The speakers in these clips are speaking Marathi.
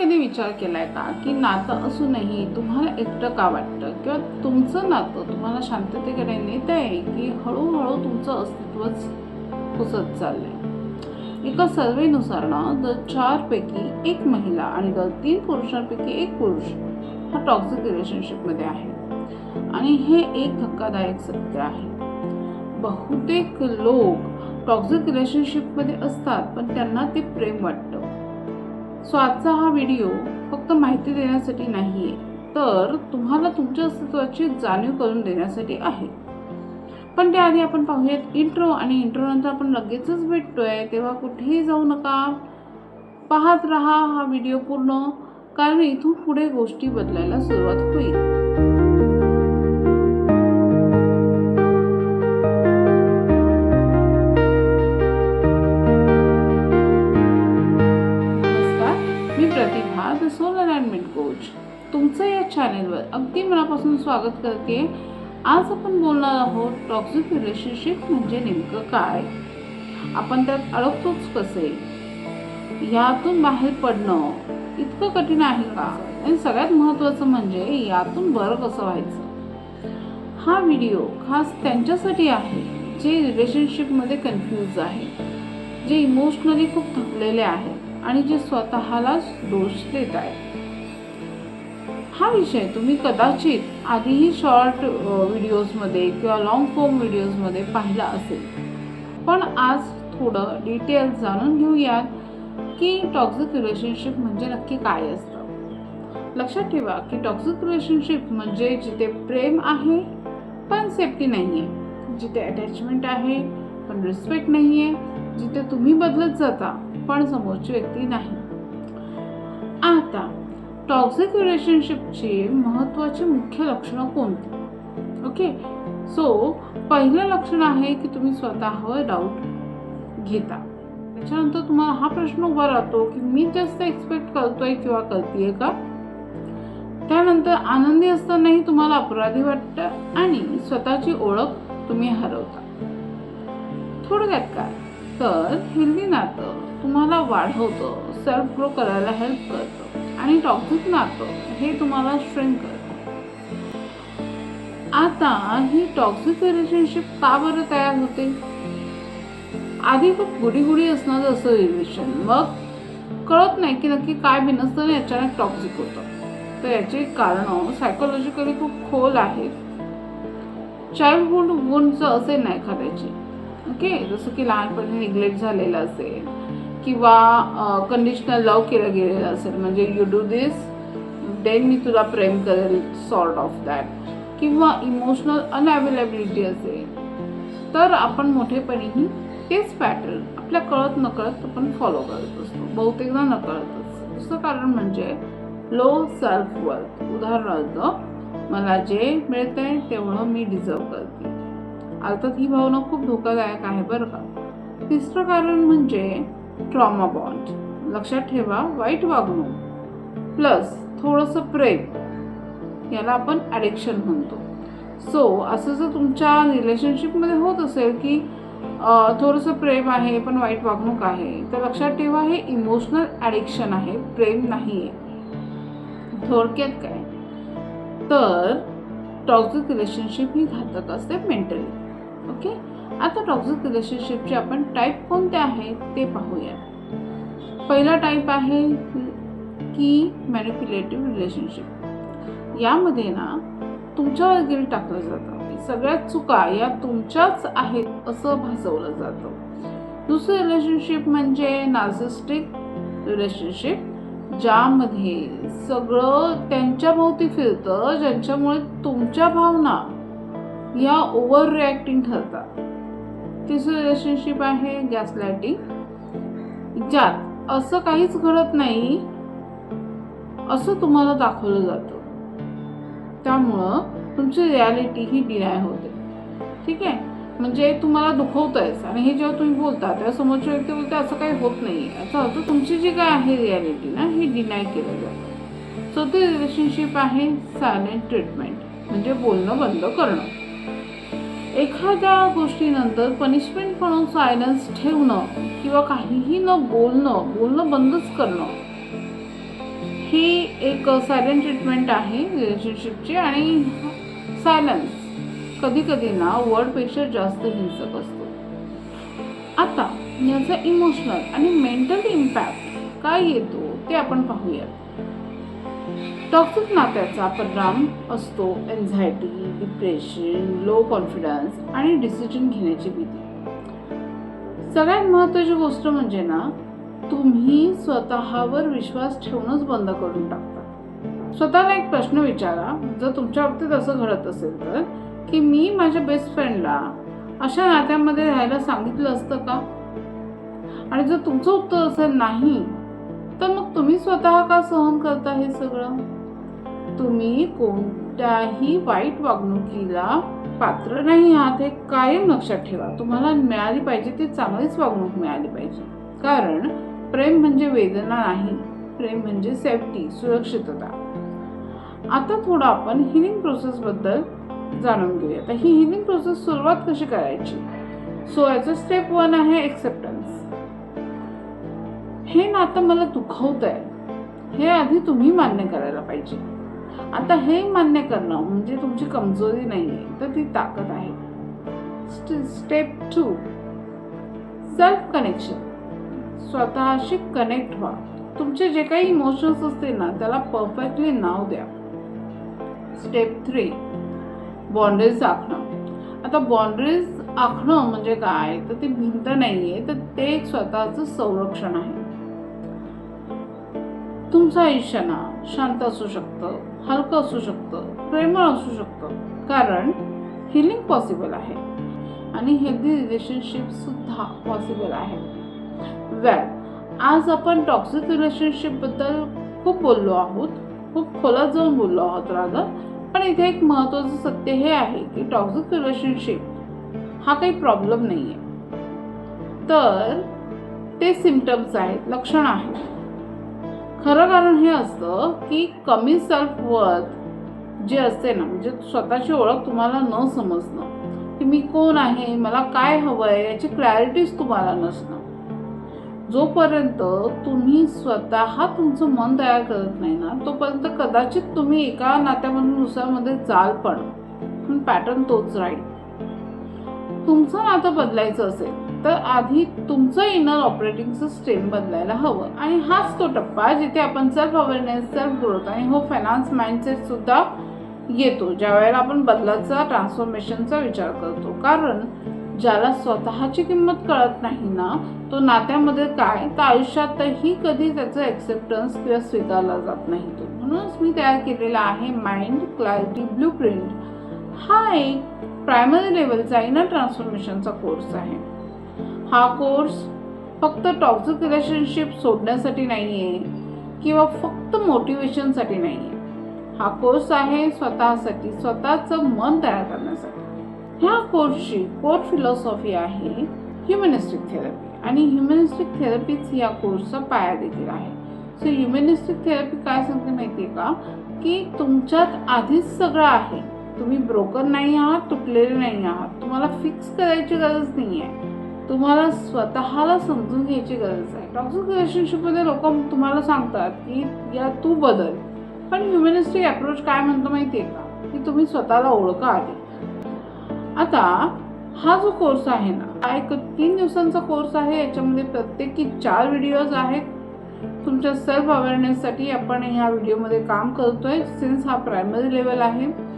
कधी विचार केलाय का? की नातं असूनही तुम्हाला एकटं का वाटतं? किंवा तुमचं नातं तुम्हाला शांततेकडे नेत आहे की हळूहळू तुमचं अस्तित्वच पुसत चाललंय? एका सर्वेनुसार ना दर चारपैकी एक महिला आणि दर तीन पुरुषांपैकी एक पुरुष हा टॉक्सिक रिलेशनशिपमध्ये आहे. आणि हे एक धक्कादायक सत्य आहे. बहुतेक लोक टॉक्सिक रिलेशनशिपमध्ये असतात पण त्यांना ते प्रेम वाटतं. सो आजचा हा व्हिडिओ फक्त माहिती देण्यासाठी नाही आहे तर तुम्हाला तुमच्या अस्तित्वाची जाणीव करून देण्यासाठी आहे. पण त्याआधी आपण पाहूयात इंट्रो आणि इंट्रोनंतर आपण लगेचच भेटतोय तेव्हा कुठेही जाऊ नका. पाहत रहा हा व्हिडिओ पूर्ण कारण इथून पुढे गोष्टी बदलायला सुरुवात होईल. अगदी मनापासून स्वागत करते. आज आपण बोलणार आहोत टॉक्सिक रिलेशनशिप म्हणजे नेमकं काय? आपण त्यात अडकतोच कसे? यातून बाहेर पडणं इतकं कठीण आहे का? आणि सगळ्यात महत्त्वाचं म्हणजे यातून बरं कसं व्हायचं? हा व्हिडिओ खास त्यांच्यासाठी आहे जे रिलेशनशिपमध्ये कन्फ्यूज आहे जे इमोशनली खूप थकलेले आहेत आणि जे स्वतःलाच दोष देत आहेत. हा विषय तुम्ही कदाचित आधीही शॉर्ट व्हिडिओजमध्ये किंवा लॉंग फॉर्म व्हिडिओजमध्ये पाहिला असेल. पण आज थोडं डिटेल्स जाणून घेऊयात की टॉक्झिक रिलेशनशिप म्हणजे नक्की काय असतं. लक्षात ठेवा की टॉक्झिक रिलेशनशिप म्हणजे जिथे प्रेम आहे पण सेफ्टी नाही आहे जिथे अटॅचमेंट आहे पण रिस्पेक्ट नाही आहे जिथे तुम्ही बदलत जाता पण समोरची व्यक्ती नाही. आता टॉक्सिक रिलेशनशिपची महत्त्वाची मुख्य लक्षणं कोणती? ओके सो पहिलं लक्षण आहे की तुम्ही स्वतःवर डाऊट घेता. त्याच्यानंतर तुम्हाला हा प्रश्न उभा राहतो की मी जास्त एक्सपेक्ट करतोय किंवा करते का? त्यानंतर आनंदी असतानाही तुम्हाला अपराधी वाटतं आणि स्वतःची ओळख तुम्ही हरवता. थोडक्यात काय? तर हेल्दी नातं तुम्हाला वाढवतं सेल्फ ग्रो करायला हेल्प करतं. आणि टॉक्सिक नातं हे तुम्हाला श्रिंक करत. आता ही टॉक्सिक रिलेशनशिप का बरं तयार होते? आधी खूप गुढी गुडी असणार असं रिलेशन मग कळत नाही की नक्की काय बिनसतं आणि अचानक टॉक्सिक होतं. तर याची कारणं सायकोलॉजिकली खूप खोल आहेत चाइल्डहुड वुंडचं असेल ना एखाद्याची. ओके जसं की लहानपणी निग्लेक्ट झालेलं असेल किंवा कंडिशनल लव केलं गेलेलं असेल म्हणजे यू डू दिस देन मी तुला प्रेम करेल सॉर्ट ऑफ दॅट किंवा इमोशनल अनअवेलेबिलिटी असेल तर आपण मोठेपणीही तेच पॅटर्न आपल्या कळत नकळत आपण फॉलो करत असतो. बहुतेकदा नकळतच. दुसरं कारण म्हणजे लो सेल्फ वर्थ उदाहरणार्थ मला जे मिळतंय तेवढं मी डिझर्व करते. अर्थात ही भावना खूप धोकादायक आहे बरं का? तिसरं कारण म्हणजे ट्रॉमा बॉन्ड लक्षात ठेवा वाईट वागणूक. प्लस थोडंसं प्रेम. याला आपण ॲडिक्शन म्हणतो. सो असं जर तुमच्या रिलेशनशिपमध्ये होत असेल की थोडंसं प्रेम आहे पण वाईट वागणूक आहे तर लक्षात ठेवा हे इमोशनल ॲडिक्शन आहे प्रेम नाही आहे थोडक्यात काय? तर टॉक्सिक रिलेशनशिप ही घातक असते मेंटली ओके आता टॉक्झिक रिलेशनशिपचे आपण टाईप कोणते आहेत ते पाहूया. पहिला टाईप आहे की मॅनिप्युलेटिव्ह रिलेशनशिप यामध्ये ना तुमच्यावर गिल टाकलं जातं. सगळ्या चुका या तुमच्याच आहेत असं भासवलं जातं. दुसरं रिलेशनशिप म्हणजे नार्सिस्टिक रिलेशनशिप ज्यामध्ये सगळं त्यांच्या भोवती फिरतं ज्यांच्यामुळे तुमच्या भावना या ओव्हर रिॲक्टिंग ठरतात. तिसरं रिलेशनशिप आहे गॅसलायटिंग ज्यात असं काहीच घडत नाही असं तुम्हाला दाखवलं जातं. त्यामुळं तुमची रियालिटी ही डिनाय होते. ठीक आहे? म्हणजे तुम्हाला दुखवतंयच आणि हे जेव्हा तुम्ही बोलता तेव्हा समोरच्या व्यक्ती बोलते असं काही होत नाही. याचा अर्थ तुमची जी काय आहे रियालिटी ना ही डिनाय केलं जातं. चौथी रिलेशनशिप आहे सायलेंट ट्रीटमेंट म्हणजे बोलणं बंद करणं. एखाद्या गोष्टीनंतर पनिशमेंट म्हणून सायलन्स ठेवणं किंवा काहीही न बोलणं बोलणं बंदच करणं ही एक सायलेंट ट्रीटमेंट आहे रिलेशनशिपची आणि सायलन्स कधी कधी ना वर्डपेक्षा जास्त हिंसक असतो. आता याचा इमोशनल आणि मेंटल इम्पॅक्ट काय येतो ते आपण पाहूयात. टॉक्सिक नात्याचा परिणाम असतो एन्झायटी डिप्रेशन लो कॉन्फिडन्स आणि डिसिजन घेण्याची भीती. सगळ्यात महत्त्वाची गोष्ट म्हणजे ना तुम्ही स्वतःवर विश्वास ठेवणंच बंद करून टाकता. स्वतःला एक प्रश्न विचारा जर तुमच्या बाबतीत असं घडत असेल तर की मी माझ्या बेस्ट फ्रेंडला अशा नात्यामध्ये राहायला सांगितलं असतं का? आणि जर तुमचं उत्तर असेल नाही तर मग तुम्ही स्वतः का सहन करता हे सगळं? तुम्ही कोणत्याही वाईट वागणुकीला पात्र नाही आहात हे कायम लक्षात ठेवा. तुम्हाला मिळाली पाहिजे ती चांगलीच वागणूक मिळाली पाहिजे. कारण प्रेम म्हणजे वेदना नाही प्रेम म्हणजे सेफ्टी सुरक्षितता. आता थोडं आपण हिलिंग प्रोसेसबद्दल जाणून घेऊया. तर ही हिलिंग प्रोसेस सुरुवात कशी करायची? सो याचं स्टेप वन आहे एक्सेप्टन्स हे नातं मला दुखवत आहे हे आधी तुम्ही मान्य करायला पाहिजे. आता हे मान्य करणं म्हणजे तुमची कमजोरी नाही आहे तर ती ताकद आहे. स्टेप टू सेल्फ कनेक्शन स्वतःशी कनेक्ट व्हा. तुमचे जे काही इमोशन्स असतील ना त्याला परफेक्टली नाव द्या. स्टेप थ्री बाउंड्रीज आखणं आता बाउंड्रीज आखणं म्हणजे काय? तर ती भिंत नाही आहे तर ते एक स्वतःचं संरक्षण आहे. तुमचं आयुष्य ना शांत असू शकतं हलकं असू शकतं प्रेमळ असू शकतं. कारण हिलिंग पॉसिबल आहे. आणि हेल्दी रिलेशनशिप सुद्धा पॉसिबल आहे. वेल आज आपण टॉक्सिक रिलेशनशिपबद्दल खूप बोललो आहोत. खूप खोलात जाऊन बोललो आहोत राधा पण इथे एक महत्त्वाचं सत्य हे आहे की टॉक्सिक रिलेशनशिप हा काही प्रॉब्लेम नाही आहे तर ते सिमटम्स आहेत लक्षणं आहेत. खरं कारण हे असतं की कमी सेल्फ वर्थ जे असते ना म्हणजे स्वतःची ओळख तुम्हाला न समजणं की मी कोण आहे मला काय हवं आहे याची क्लॅरिटीच तुम्हाला नसणं. जोपर्यंत तुम्ही स्वतः तुमचं मन तयार करत नाही ना तोपर्यंत कदाचित तुम्ही एका नात्यामधून दुसऱ्यामध्ये जाल पण. पण पॅटर्न तोच राहील. तुमचं नातं बदलायचं असेल तर आधी तुमचं इनर ऑपरेटिंग सिस्टीम बदलायला हवं. आणि हाच तो टप्पा जिथे आपण सेल्फ अवेअरनेस सेल्फ ग्रोथ आणि हो फायनान्स माइंडसेट सुद्धा येतो ज्या वेळेला आपण बदलाचा ट्रान्सफॉर्मेशनचा विचार करतो. कारण ज्याला स्वतःची किंमत कळत नाही ना तो नात्यामध्ये काय तर आयुष्यातही कधी त्याचं एक्सेप्टन्स किंवा स्वीकारला जात नाही तो. म्हणूनच मी तयार केलेला आहे माइंड क्लॅरिटी ब्लू प्रिंट हा एक प्रायमरी लेवलचा इनर ट्रान्सफॉर्मेशनचा कोर्स आहे. हा कोर्स फक्त टॉक्सिक रिलेशनशिप सोडण्यासाठी नाही आहे किंवा फक्त मोटिवेशनसाठी नाही आहे हा कोर्स आहे स्वतःसाठी स्वतःचं मन तयार करण्यासाठी. ह्या कोर्सची कोर फिलॉसॉफी आहे ह्युमनिस्टिक थेरपी आणि ह्युमनिस्टिक थेरपीच या कोर्सचा पाया देखील आहे. सो ह्युमनिस्टिक थेरपी काय सांगते माहिती आहे का? की तुमच्यात आधीच सगळं आहे. तुम्ही ब्रोकर नाही आहात तुटलेले नाही आहात. तुम्हाला फिक्स करायची गरज नाही आहे तुम्हाला स्वतःला समजून घ्यायची गरज आहे. टॉक्सिक रिलेशनशिपमध्ये लोक तुम्हाला सांगतात की या तू बदल. पण ह्युमनिस्टिक अप्रोच काय म्हणतो माहिती आहे का? की तुम्ही स्वतःला ओळखा आधी. आता हा जो कोर्स आहे ना हा एक तीन दिवसांचा कोर्स आहे. याच्यामध्ये प्रत्येकी चार व्हिडिओज आहेत. तुमच्या सेल्फ अवेअरनेससाठी आपण ह्या व्हिडिओमध्ये काम करतोय. सिन्स हा प्रायमरी लेवल आहे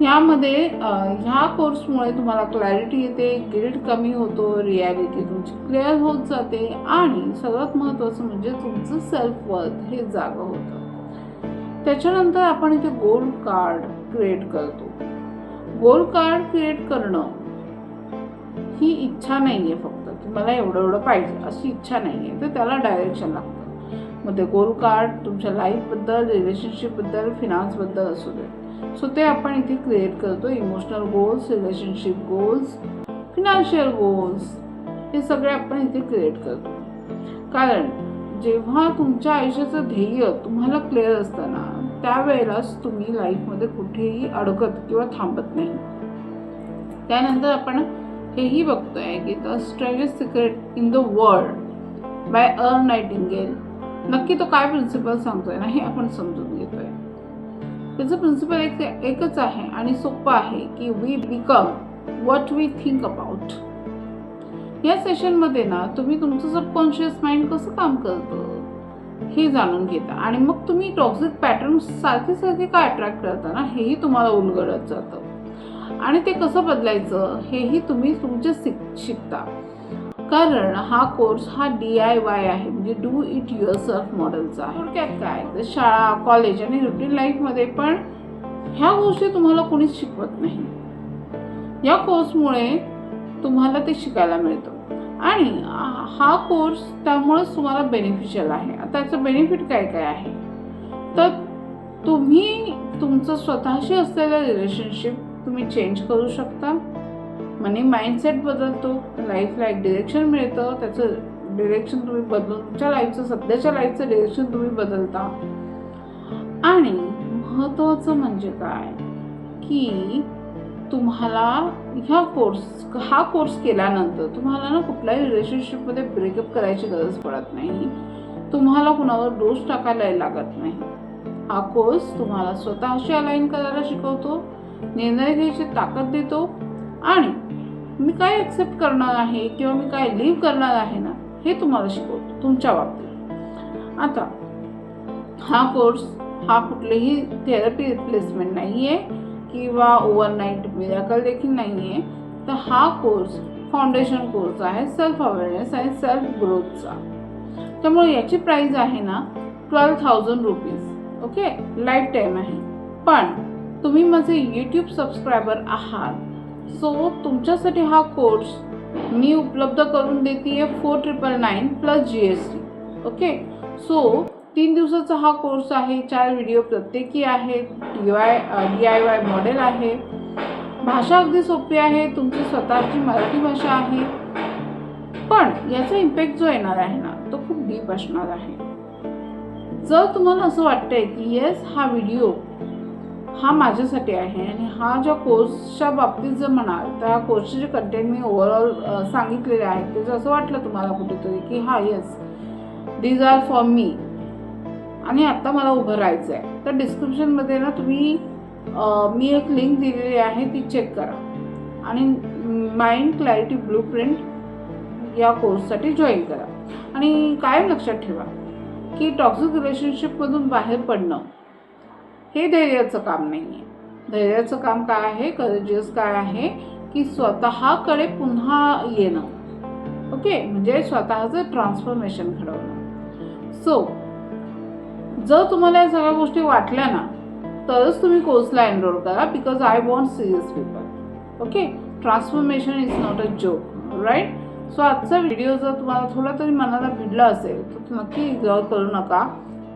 ह्यामध्ये ह्या कोर्समुळे तुम्हाला क्लॅरिटी येते गिल्ट कमी होतो रियालिटी तुमची क्लिअर होत जाते आणि सर्वात महत्त्वाचं म्हणजे तुमचं सेल्फ वर्थ हे जागं होतं. त्याच्यानंतर आपण इथे गोल्ड कार्ड क्रिएट करतो. गोल्ड कार्ड क्रिएट करणं ही इच्छा नाही आहे फक्त की मला एवढं एवढं पाहिजे अशी इच्छा नाही आहे तर त्याला डायरेक्शन लागतं. मग ते गोल्ड कार्ड तुमच्या लाईफबद्दल रिलेशनशिपबद्दल फिनान्सबद्दल असू दे. सो ते आपण इथे क्रिएट करतो. Emotional goals relationship goals financial goals हे सगळे आपण इथे क्रिएट करतो. कारण जेव्हा तुमच्या आयुष्याचं ध्येय तुम्हाला क्लिअर असतं ना त्यावेळेलाच तुम्ही लाईफमध्ये कुठेही अडकत किंवा थांबत नाही. त्यानंतर आपण हेही बघतोय की the strangest secret in the world by uh Nightingale नक्की तो काय प्रिन्सिपल सांगतोय ना हे आपण समजू. त्याचं प्रिन्सिपल एक एकच आहे आणि सोपं आहे की we become what we think about या सेशनमध्ये ना तुम्ही तुमचं सबकॉन्शियस माइंड कसं काम करतं हे जाणून घेता आणि मग तुम्ही टॉक्सिक पॅटर्न सारखे सारखे काय अट्रॅक्ट करता ना हेही तुम्हाला उलगडत जातं. आणि ते कसं बदलायचं हेही तुम्ही तुमचे शिक शिकता. कारण हा कोर्स हा डी आय वाय आहे. म्हणजे डू इट युअर सेल्फ मॉडेलचा आहे. थोडक्यात काय? तर शाळा कॉलेज आणि रुटीन लाईफमध्ये पण ह्या गोष्टी तुम्हाला कोणीच शिकवत नाही. या कोर्समुळे तुम्हाला ते शिकायला मिळतं. आणि हा कोर्स त्यामुळेच तुम्हाला बेनिफिशियल आहे. आता त्याचं बेनिफिट काय काय आहे? तर तुम्ही तुमचं स्वतःशी असलेलं रिलेशनशिप तुम्ही चेंज करू शकता. मनी माइंडसेट बदलतो लाईफला एक डिरेक्शन मिळतं त्याचं डिरेक्शन तुम्ही बदलून तुमच्या लाईफचं सध्याच्या लाईफचं डिरेक्शन तुम्ही बदलता. आणि महत्त्वाचं म्हणजे काय? की तुम्हाला ह्या कोर्स हा कोर्स केल्यानंतर तुम्हाला ना कुठल्याही रिलेशनशिपमध्ये ब्रेकअप करायची गरज पडत नाही. तुम्हाला कुणावर दोष टाकायला लागत नाही. हा कोर्स तुम्हाला स्वतःशी अलाईन करायला शिकवतो निर्णय घ्यायची ताकद देतो आणि मी काय ॲक्सेप्ट करणार आहे किंवा मी काय लिव्ह करणार आहे ना हे तुम्हाला शिकवतो तुमच्या बाबतीत. आता हा कोर्स हा कुठलीही थेरपी रिप्लेसमेंट नाही आहे किंवा ओव्हरनाईट मिराकल देखील नाही आहे तर हा कोर्स फाउंडेशन कोर्स आहे सेल्फ अवेअरनेस आणि सेल्फ ग्रोथचा त्यामुळे याची प्राईज आहे ना twelve thousand rupees okay life time आहे. पण तुम्ही माझे यूट्यूब सबस्क्रायबर आहात. सो तुमच्यासाठी हा कोर्स मी उपलब्ध करून देते आहे four triple nine plus G S T okay so तीन दिवसाचा हा कोर्स आहे चार व्हिडिओ प्रत्येकी आहेत D Y D I Y model आहे. भाषा अगदी सोपी आहे तुमची स्वतःची मराठी भाषा आहे. पण याचा इम्पॅक्ट जो येणार आहे ना तो खूप डीप असणार आहे. जर तुम्हाला असं वाटतंय की येस हा व्हिडिओ हा माझ्यासाठी आहे आणि हा ज्या कोर्सच्या बाबतीत जर म्हणाल तर हा कोर्सचे जे कंटेंट मी ओव्हरऑल सांगितलेले आहेत ते जर असं वाटलं तुम्हाला कुठेतरी की हा yes these are for me आणि आत्ता मला उभं राहायचं आहे तर डिस्क्रिप्शनमध्ये ना तुम्ही मी एक लिंक दिलेली आहे ती चेक करा. आणि माइंड क्लॅरिटी ब्लू प्रिंट या कोर्ससाठी जॉईन करा. आणि कायम लक्षात ठेवा की टॉक्सिक रिलेशनशिपमधून बाहेर पडणं हे धैर्याचं काम नाही आहे धैर्याचं काम काय आहे? करेजियस काय आहे? की स्वतःकडे पुन्हा येणं. ओके? म्हणजे स्वतःचं ट्रान्सफॉर्मेशन घडवणं. सो जर तुम्हाला या सगळ्या गोष्टी वाटल्या ना तरच तुम्ही कोर्सला एनरोल करा because I want serious people okay? Transformation is not a joke right so आजचा व्हिडिओ जर तुम्हाला थोडा तरी मनाला भिडला असेल तर नक्की इग्नोर करू नका.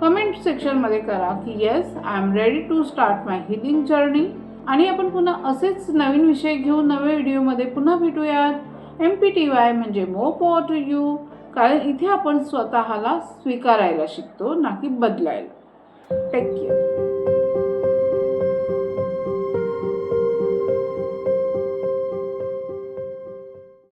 कमेंट सेक्शनमध्ये करा की yes I am ready to start my healing journey आणि आपण पुन्हा असेच नवीन विषय घेऊन नव्या व्हिडिओमध्ये पुन्हा भेटूयात. एम पी टी वाय म्हणजे मो पॉवर टू यू कारण इथे आपण स्वतःला स्वीकारायला शिकतो ना की बदलायला. Take care